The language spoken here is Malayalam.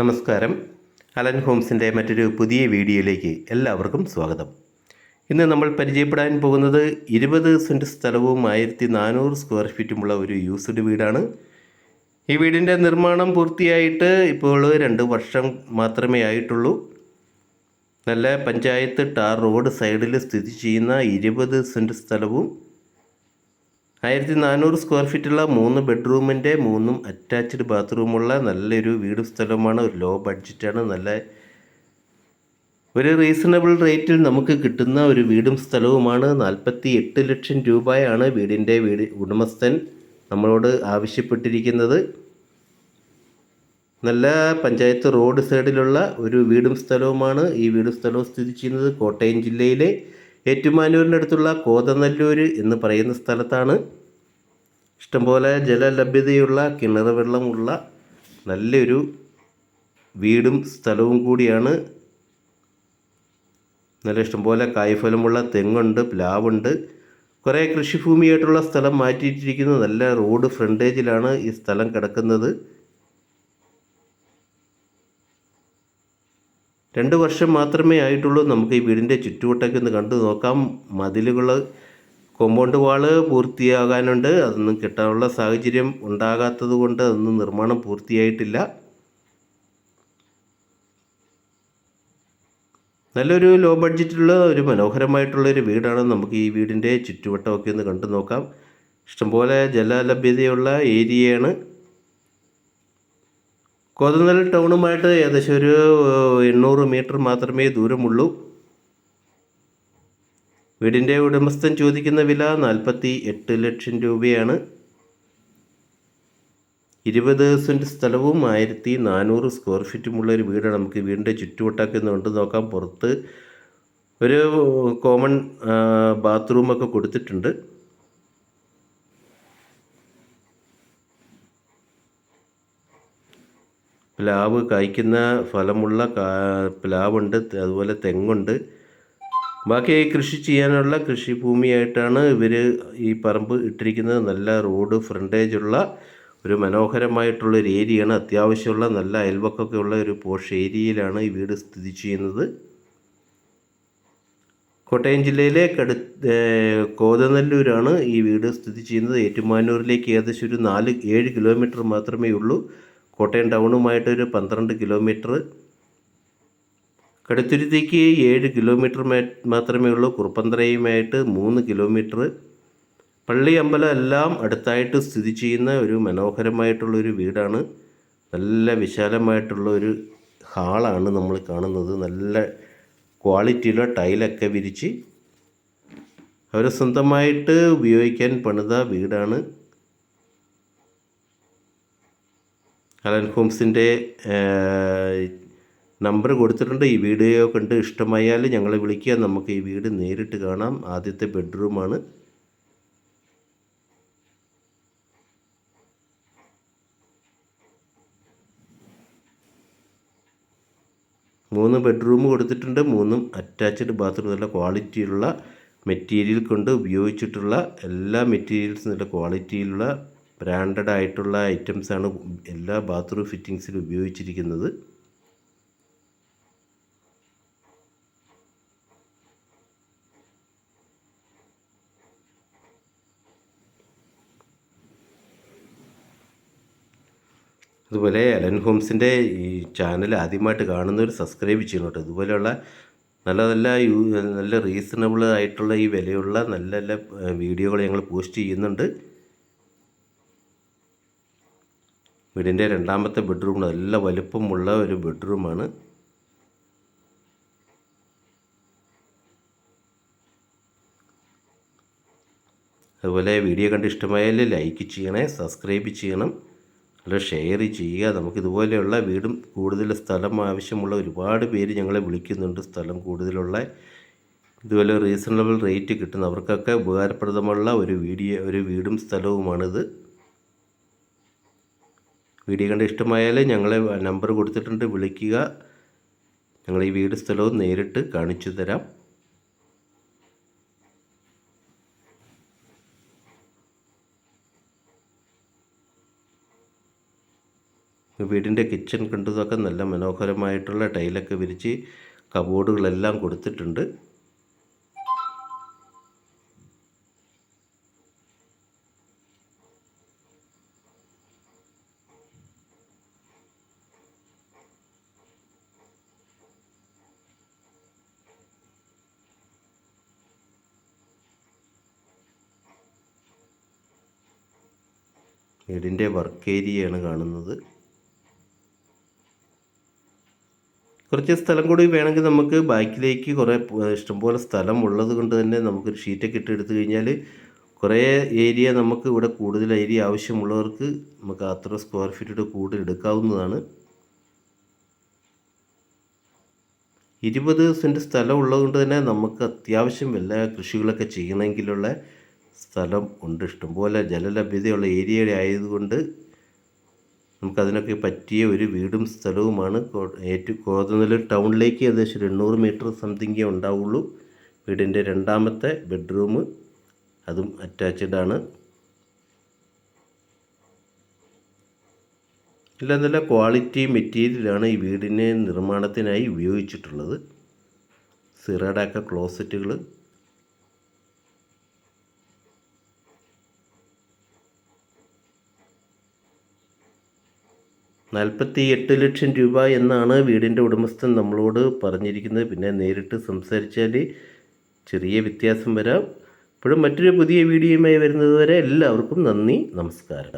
നമസ്കാരം. അലൻ ഹോംസിന്റെ മറ്റൊരു പുതിയ വീഡിയോയിലേക്ക് എല്ലാവർക്കും സ്വാഗതം. ഇന്ന് നമ്മൾ പരിചയപ്പെടാൻ പോകുന്നത് ഇരുപത് സെന്റ് സ്ഥലവും ആയിരത്തി നാനൂറ് സ്ക്വയർ ഫീറ്റുമുള്ള ഒരു യൂസ്ഡ് വീടാണ്. ഈ വീടിന്റെ നിർമ്മാണം പൂർത്തിയായിട്ട് ഇപ്പോൾ രണ്ട് വർഷം മാത്രമേ ആയിട്ടുള്ളൂ. നല്ല പഞ്ചായത്ത് ടാർ റോഡ് സൈഡിൽ സ്ഥിതി ചെയ്യുന്ന ഇരുപത് സെന്റ് സ്ഥലവും ആയിരത്തി നാനൂറ് സ്ക്വയർ ഫീറ്റുള്ള മൂന്ന് ബെഡ്റൂമിന്റെ മൂന്നും അറ്റാച്ച്ഡ് ബാത്റൂമുള്ള നല്ലൊരു വീട് സ്ഥലമാണ് ഒരു ലോ ബഡ്ജറ്റാണ് നല്ല ഒരു റീസണബിൾ റേറ്റിൽ നമുക്ക് കിട്ടുന്ന ഒരു വീടും സ്ഥലവുമാണ്. നാൽപ്പത്തി എട്ട് ലക്ഷം രൂപയാണ് വീടിന്റെ വീട് ഉടമസ്ഥൻ നമ്മളോട് ആവശ്യപ്പെട്ടിരിക്കുന്നത്. നല്ല പഞ്ചായത്ത് റോഡ് സൈഡിലുള്ള ഒരു വീടും സ്ഥലവുമാണ്. ഈ വീടും സ്ഥലവും സ്ഥിതി ചെയ്യുന്നത് കോട്ടയം ജില്ലയിലെ ഏറ്റുമാനൂരിന്റെ അടുത്തുള്ള കോതനല്ലൂർ എന്ന് പറയുന്ന സ്ഥലത്താണ് ഇഷ്ടംപോലെ ജലലഭ്യതയുള്ള കിണർ വെള്ളമുള്ള നല്ലൊരു വീടും സ്ഥലവും കൂടിയാണ്. നല്ല ഇഷ്ടംപോലെ കായ്ഫലമുള്ള തെങ്ങുണ്ട് പ്ലാവുണ്ട്. കുറേ കൃഷിഭൂമിയായിട്ടുള്ള സ്ഥലം മാറ്റിയിട്ടിരിക്കുന്നു. നല്ല റോഡ് ഫ്രണ്ടേജിലാണ് ഈ സ്ഥലം കിടക്കുന്നത്. രണ്ട് വർഷം മാത്രമേ ആയിട്ടുള്ളൂ നമുക്ക് ഈ വീടിന്റെ ചുറ്റുവട്ടൊക്കെ ഒന്ന് കണ്ടു നോക്കാം. മതിലുകൾ കോമ്പൗണ്ട് വാൾ പൂർത്തിയാകാനുണ്ട്. അതൊന്നും കിട്ടാനുള്ള സാഹചര്യം ഉണ്ടാകാത്തത് കൊണ്ട് അതൊന്നും നിർമ്മാണം പൂർത്തിയായിട്ടില്ല. നല്ലൊരു ലോ ബഡ്ജറ്റിലുള്ള ഒരു മനോഹരമായിട്ടുള്ള ഒരു വീടാണ് നമുക്ക് ഈ വീടിന്റെ ചുറ്റുവട്ടമൊക്കെ ഒന്ന് കണ്ടു നോക്കാം. ഇഷ്ടംപോലെ ജലലഭ്യതയുള്ള ഏരിയയാണ്. കോതനൽ ടൗണുമായിട്ട് ഏകദേശം ഒരു എണ്ണൂറ് മീറ്റർ മാത്രമേ ദൂരമുള്ളൂ. വീടിന്റെ ഉടമസ്ഥൻ ചോദിക്കുന്ന വില നാൽപ്പത്തി എട്ട് ലക്ഷം രൂപയാണ്. ഇരുപത് സെന്റ് സ്ഥലവും ആയിരത്തി നാനൂറ് സ്ക്വയർ ഫീറ്റുമുള്ള ഒരു വീടാണ് നമുക്ക് വീടിന്റെ ചുറ്റുവട്ടമൊക്കെ നോക്കാം. പുറത്ത് ഒരു കോമൺ ബാത്റൂമൊക്കെ കൊടുത്തിട്ടുണ്ട്. പ്ലാവ് കായ്ക്കുന്ന ഫലമുള്ള പ്ലാവുണ്ട് അതുപോലെ തെങ്ങുണ്ട്. ബാക്കി കൃഷി ചെയ്യാനുള്ള കൃഷിഭൂമിയായിട്ടാണ് ഇവർ ഈ പറമ്പ് ഇട്ടിരിക്കുന്നത്. നല്ല റോഡ് ഫ്രണ്ടേജുള്ള ഒരു മനോഹരമായിട്ടുള്ള ഒരു ഏരിയയാണ്. അത്യാവശ്യമുള്ള നല്ല അയൽവക്കൊക്കെ ഉള്ള ഒരു പോഷ് ഏരിയയിലാണ് ഈ വീട് സ്ഥിതി ചെയ്യുന്നത്. കോട്ടയം ജില്ലയിലെ കടു കോതനല്ലൂരാണ് ഈ വീട് സ്ഥിതി ചെയ്യുന്നത്. ഏറ്റുമാനൂരിലേക്ക് ഏകദേശം ഒരു നാല് ഏഴ് കിലോമീറ്റർ മാത്രമേ ഉള്ളൂ. കോട്ടയം ടൗണുമായിട്ടൊരു പന്ത്രണ്ട് കിലോമീറ്റർ. കടുത്തുരുത്തിക്ക് ഏഴ് കിലോമീറ്റർ മാത്രമേ ഉള്ളൂ. കുറുപ്പന്തറയുമായിട്ട് മൂന്ന് കിലോമീറ്റർ. പള്ളി അമ്പലം എല്ലാം അടുത്തായിട്ട് സ്ഥിതി ചെയ്യുന്ന ഒരു മനോഹരമായിട്ടുള്ളൊരു വീടാണ്. നല്ല വിശാലമായിട്ടുള്ള ഒരു ഹാളാണ് നമ്മൾ കാണുന്നത്. നല്ല ക്വാളിറ്റിയിലുള്ള ടൈലൊക്കെ വിരിച്ച് അവർ സ്വന്തമായിട്ട് ഉപയോഗിക്കാൻ പണിത വീടാണ്. അലൻ ഹോംസിന്റെ നമ്പർ കൊടുത്തിട്ടുണ്ട്. ഈ വീഡിയോ കണ്ട് ഇഷ്ടമായാൽ ഞങ്ങളെ വിളിക്കുക. നമുക്ക് ഈ വീട് നേരിട്ട് കാണാം. ആദ്യത്തെ ബെഡ്റൂമാണ്. മൂന്ന് ബെഡ്റൂം കൊടുത്തിട്ടുണ്ട്. മൂന്നും അറ്റാച്ച്ഡ് ബാത്റൂം. നല്ല ക്വാളിറ്റിയുള്ള മെറ്റീരിയൽ കൊണ്ട് ഉപയോഗിച്ചിട്ടുള്ള എല്ലാ മെറ്റീരിയൽസും നല്ല ക്വാളിറ്റിയിലുള്ള ബ്രാൻഡഡ് ആയിട്ടുള്ള ഐറ്റംസാണ് എല്ലാ ബാത്റൂം ഫിറ്റിങ്സിലും ഉപയോഗിച്ചിരിക്കുന്നത്. അതുപോലെ അലൻ ഹോംസിന്റെ ഈ ചാനൽ ആദ്യമായിട്ട് കാണുന്നവർ സബ്സ്ക്രൈബ് ചെയ്യണം കേട്ടോ. ഇതുപോലെയുള്ള നല്ല നല്ല യൂ നല്ല റീസണബിൾ ആയിട്ടുള്ള ഈ വിലയുള്ള നല്ല നല്ല വീഡിയോകൾ ഞങ്ങൾ പോസ്റ്റ് ചെയ്യുന്നുണ്ട്. വീടിന്റെ രണ്ടാമത്തെ ബെഡ്റൂം നല്ല വലുപ്പമുള്ള ഒരു ബെഡ്റൂമാണ്. അതുപോലെ വീഡിയോ കണ്ട് ഇഷ്ടമായാൽ ലൈക്ക് ചെയ്യണേ സബ്സ്ക്രൈബ് ചെയ്യണം അല്ല ഷെയർ ചെയ്യുക. നമുക്കിതുപോലെയുള്ള വീടും കൂടുതൽ സ്ഥലം ആവശ്യമുള്ള ഒരുപാട് പേര് ഞങ്ങളെ വിളിക്കുന്നുണ്ട്. സ്ഥലം കൂടുതലുള്ള ഇതുപോലെ റീസണബിൾ റേറ്റ് കിട്ടുന്ന അവർക്കൊക്കെ ഉപകാരപ്രദമുള്ള ഒരു വീഡിയോ ഒരു വീടും സ്ഥലവുമാണിത്. വീഡിയോ കണ്ട് ഇഷ്ടമായാൽ ഞങ്ങളെ നമ്പർ കൊടുത്തിട്ടുണ്ട് വിളിക്കുക. ഞങ്ങൾ ഈ വീട് സ്ഥലവും നേരിട്ട് കാണിച്ചു തരാം. വീടിന്റെ കിച്ചൺ കണ്ടതൊക്കെ നല്ല മനോഹരമായിട്ടുള്ള ടൈലൊക്കെ വിരിച്ച് കബോർഡുകളെല്ലാം കൊടുത്തിട്ടുണ്ട്. വീടിന്റെ വർക്ക് ഏരിയയാണ് കാണുന്നത്. കുറച്ച് സ്ഥലം കൂടി വേണമെങ്കിൽ നമുക്ക് ബാക്കിലേക്ക് കുറേ ഇഷ്ടംപോലെ സ്ഥലം ഉള്ളത് കൊണ്ട് തന്നെ നമുക്കൊരു ഷീറ്റൊക്കെ ഇട്ട് എടുത്തു കഴിഞ്ഞാൽ കുറേ ഏരിയ നമുക്ക് ഇവിടെ കൂടുതൽ ഏരിയ ആവശ്യമുള്ളവർക്ക് നമുക്ക് അത്ര സ്ക്വയർ ഫീറ്റ് കൂടുതൽ എടുക്കാവുന്നതാണ്. ഇരുപത് സെന്റ് സ്ഥലം ഉള്ളതുകൊണ്ട് തന്നെ നമുക്ക് അത്യാവശ്യം എല്ലാ കൃഷികളൊക്കെ ചെയ്യണമെങ്കിലുള്ള സ്ഥലം ഉണ്ട്. ഇഷ്ടംപോലെ ജലലഭ്യതയുള്ള ഏരിയ ആയതുകൊണ്ട് നമുക്കതിനൊക്കെ പറ്റിയ ഒരു വീടും സ്ഥലവുമാണ്. ഏറ്റവും കോതനല്ലൂർ ടൗണിലേക്ക് ഏകദേശം ഒരു എണ്ണൂറ് മീറ്റർ സംതിങ്ങേ ഉണ്ടാവുള്ളൂ. വീടിന്റെ രണ്ടാമത്തെ ബെഡ്റൂം അതും അറ്റാച്ച്ഡ് ആണ്. നല്ല ക്വാളിറ്റി മെറ്റീരിയലാണ് ഈ വീടിനെ നിർമ്മാണത്തിനായി ഉപയോഗിച്ചിട്ടുള്ളത്. സിറാഡാക്ക ക്ലോസറ്റുകൾ നാൽപ്പത്തി എട്ട് ലക്ഷം രൂപ എന്നാണ് വീടിന്റെ ഉടമസ്ഥൻ നമ്മളോട് പറഞ്ഞിരിക്കുന്നത്. പിന്നെ നേരിട്ട് സംസാരിച്ചാൽ ചെറിയ വ്യത്യാസം വരാം. ഇപ്പോഴും മറ്റൊരു പുതിയ വീഡിയോയുമായി വരുന്നത് വരെ എല്ലാവർക്കും നന്ദി നമസ്കാരം.